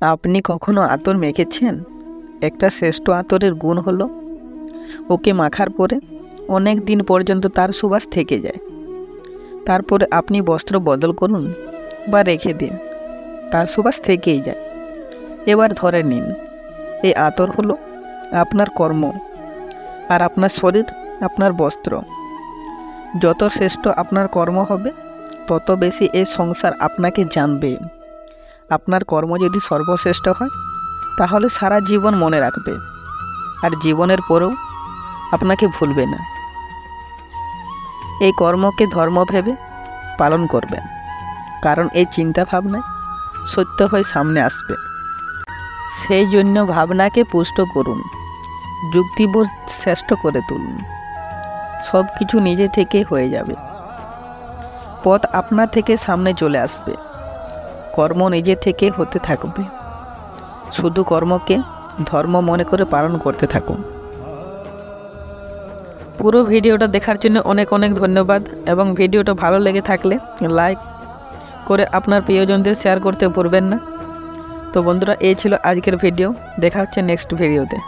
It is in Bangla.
আপনি কখনো আতর মেখেছেন? একটা শ্রেষ্ঠ আতরের গুণ হলো, ওকে মাখার পরে অনেক দিন পর্যন্ত তার সুবাস থেকে যায়। তারপরে আপনি বস্ত্র বদল করুন বা রেখে দিন, তার সুবাস থেকেই যায়। এবার ধরে নিন, এই আতর হলো আপনার কর্ম আর আপনার শরীর, আপনার বস্ত্র। যত শ্রেষ্ঠ আপনার কর্ম হবে, তত বেশি এই সংসার আপনাকে জানবে। আপনার কর্ম যদি সর্বশ্রেষ্ঠ হয়, তাহলে সারা জীবন মনে রাখবে। আর জীবনের পরেও আপনাকে ভুলবে না। এই কর্মকে ধর্ম ভেবে পালন করবেন, কারণ এই চিন্তা ভাবনায় সত্য হয়ে সামনে আসবে। সেই জন্য ভাবনাকে পুষ্ট করুন, যুক্তিবোধ শ্রেষ্ঠ করে তুলুন। সব কিছু নিজে থেকে হয়ে যাবে। পথ আপনার থেকে সামনে চলে আসবে। কর্ম নিজে থেকে হতে থাকবে। শুধু কর্মকে ধর্ম মনে করে পালন করতে থাকুন। পুরো ভিডিওটা দেখার জন্য অনেক অনেক ধন্যবাদ এবং ভিডিওটা ভালো লেগে থাকলে লাইক করে আপনার প্রিয়জনদের শেয়ার করতে ভুলবেন না। তো বন্ধুরা, এই ছিল আজকের ভিডিও। দেখা হচ্ছে নেক্সট ভিডিওতে।